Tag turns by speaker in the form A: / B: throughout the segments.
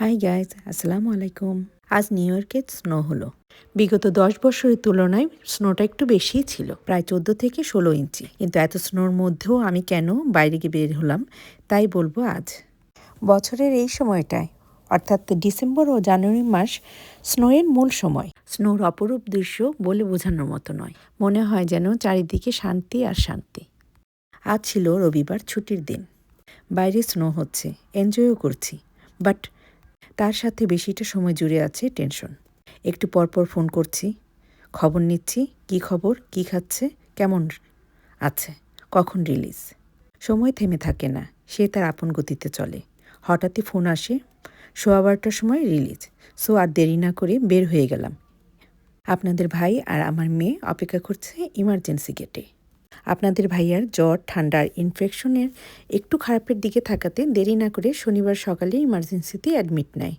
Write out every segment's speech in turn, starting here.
A: Hi guys আসসালামু আলাইকুম। আজ নিউ ইয়র্কে স্নো হলো। বিগত দশ বছরের তুলনায় স্নোটা একটু বেশিই ছিল, প্রায় চোদ্দ থেকে ষোলো ইঞ্চি। কিন্তু এত স্নোর মধ্যেও আমি কেন বাইরে গিয়ে বের হলাম, তাই বলব আজ। বছরের এই সময়টায়, অর্থাৎ ডিসেম্বর ও জানুয়ারি মাস স্নোয়ের মূল সময়। স্নোর অপরূপ দৃশ্য বলে বোঝানোর মতো নয়। মনে হয় যেন চারিদিকে শান্তি আর শান্তি। আজ ছিল রবিবার ছুটির দিন। বাইরে স্নো হচ্ছে এনজয়ও করছি। বাট তার সাথে বেশিটা সময় জুড়ে আছে টেনশন? একটু পরপর ফোন করছি। খবর নিচ্ছি, কি খবর, কি খাচ্ছে, কেমন আছে, কখন রিলিজ? সময় থেমে থাকে না, সে তার আপন গতিতে চলে। হঠাৎই ফোন আসে সোয়া বারোটার সময় রিলিজ, সো আর দেরি না করে বের হয়ে গেলাম। আপনাদের ভাই আর আমার মেয়ে অপেক্ষা করছে ইমার্জেন্সি গেটে। আপনাদের ভাইয়ার জ্বর, ঠান্ডার ইনফেকশনের একটু খারাপের দিকে থাকাতে দেরি না করে শনিবার সকালে ইমার্জেন্সিতে অ্যাডমিট নেয়।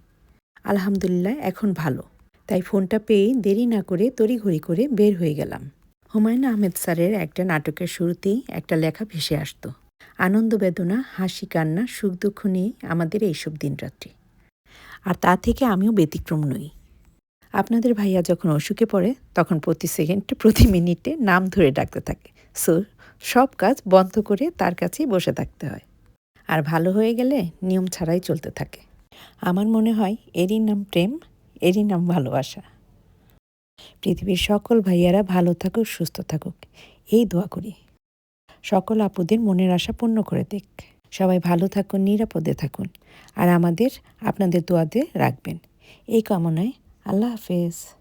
A: আলহামদুলিল্লাহ, এখন ভালো। তাই ফোনটা পেয়ে দেরি না করে তড়িঘড়ি করে বের হয়ে গেলাম। হুমায়ুন আহমেদ স্যারের একটা নাটকের শুরুতেই একটা লেখা ভেসে আসতো। আনন্দ বেদনা, হাসি কান্না, সুখ দুঃখ নিয়ে আমাদের এইসব দিনরাত্রি। আর তা থেকে আমিও ব্যতিক্রম নই। আপনাদের ভাইয়া যখন অসুখে পড়ে, তখন প্রতি সেকেন্ডে, প্রতি মিনিটে নাম ধরে ডাকতে থাকে। সো সব কাজ বন্ধ করে তার কাছেই বসে থাকতে হয়। আর ভালো হয়ে গেলে নিয়ম ছাড়াই চলতে থাকে। আমার মনে হয় এরই নাম প্রেম, এরই নাম ভালোবাসা। পৃথিবীর সকল ভাইয়ারা ভালো থাকুক, সুস্থ থাকুক, এই দোয়া করি। সকল আপুদের মনের আশা পূর্ণ করে দেখ সবাই ভালো থাকুন, নিরাপদে থাকুন। আর আমাদের আপনাদের দোয়াতে রাখবেন। এই কামনায় আল্লাহ হাফেজ।